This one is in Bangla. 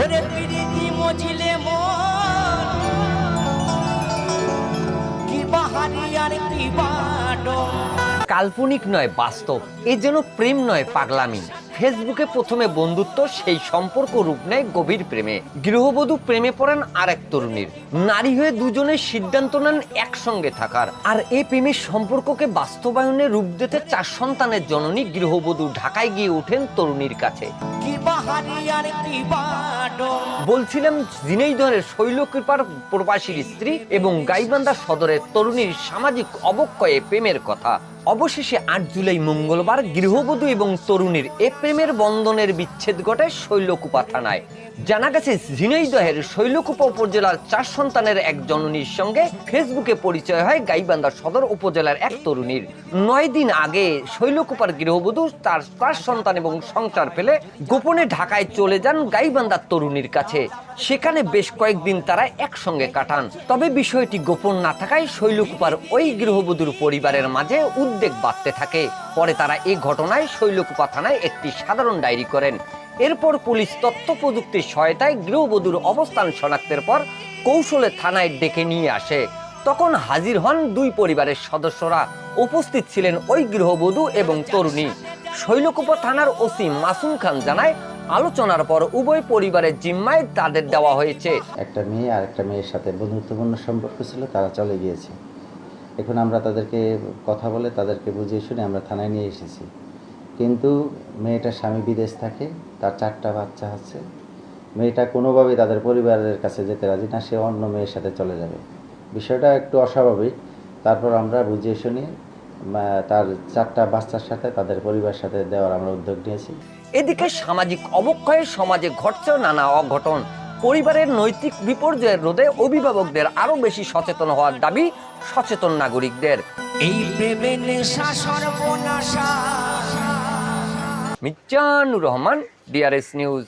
ওরে পিরিতি মজিলে মন? কি বাহারি আর কি বাডো কাল্পনিক নয়, বাস্তব। এর জন্য প্রেম নয়, পাগলামি ফেসবুকে প্রথমে বন্ধুত্ব সেই সম্পর্ক রূপ নেয় গভীর প্রেমে। গৃহবধূ প্রেমে পড়েন আর এক তরুণীর। নারী হয়ে দুজনে সিদ্ধান্ত নেন একসঙ্গে থাকার। আর এই প্রেমের সম্পর্ককে বাস্তবায়নে রূপ দিতে চার সন্তানের জননী গৃহবধূ ঢাকায় গিয়ে ওঠেন তরুণীর কাছে। বলছিলাম ঝিনাইদহের শৈলকৃপার প্রবাসীর স্ত্রী এবং গাইবান্ধা সদরের তরুণীর সামাজিক অবক্ষয়ে প্রেমের কথা। অবশেষে আট জুলাই মঙ্গলবার গৃহবধূ এবং তরুণীর এ প্রেমের বন্ধনের বিচ্ছেদ ঘটে শৈলকুপা থানায় জানা গেছে, ঝিনাইদহের শৈলকুপা উপজেলার চার সন্তানের এক জননীর সঙ্গে ফেসবুকে পরিচয় হয় গাইবান্ধা সদর উপজেলার এক তরুণীর। নয় দিন আগে শৈলকুপার গৃহবধূ তার চার সন্তান এবং সংসার ফেলে গোপনে ঢাকায় চলে যান গাইবান্ধার তরুণীর কাছে। সেখানে বেশ কয়েকদিন তারা একসঙ্গে কাটান। তবে বিষয়টি গোপন না থাকায় শৈলকুপার ওই গৃহবধূর পরিবারের মাঝে উদ্বেগ বাড়তে থাকে। পরে তারা এই ঘটনায় শৈলকুপা থানায় একটি সাধারণ ডায়েরি করেন। এরপর পুলিশ তথ্য প্রযুক্তির সহায়তায় গৃহবধূর অবস্থান শনাক্তের পর কৌশলে থানায় ডেকে নিয়ে আসে। তখন হাজির হন দুই পরিবারের সদস্যরা। উপস্থিত ছিলেন ওই গৃহবধূ এবং তরুণী। শৈলকুপা থানার ওসি মাসুম খান জানায় আলোচনার পর উভয় পরিবারের জিম্মায় তাদের দেওয়া হয়েছে। একটা মেয়ে আর একটা মেয়ের সাথে বন্ধুত্বপূর্ণ সম্পর্ক ছিল, তারা চলে গিয়েছে। এখন আমরা তাদেরকে কথা বলে তাদেরকে বুঝিয়ে শুনে আমরা থানায় নিয়ে এসেছি। কিন্তু মেয়েটার স্বামী বিদেশ থাকে, তার চারটা বাচ্চা আছে। মেয়েটা কোনোভাবে তাদের পরিবারের কাছে যেতে রাজি না, সে অন্য মেয়ের সাথে চলে যাবে। বিষয়টা একটু অস্বাভাবিক। তারপর আমরা বুঝিয়ে শুনিয়ে তার চারটা বাচ্চার সাথে তাদের পরিবারের সাথে দেওয়ার আমরা উদ্যোগ নিয়েছি। এদিকে সামাজিক অবক্ষয়ে সমাজে ঘটছে নানা অঘটন। পরিবারের নৈতিক বিপর্যয়ের রোধে অভিভাবকদের আরও বেশি সচেতন হওয়ার দাবি সচেতন নাগরিকদের। এই প্রেমে নেশা সর্বনাশা। Mizanur Rahman DRS news.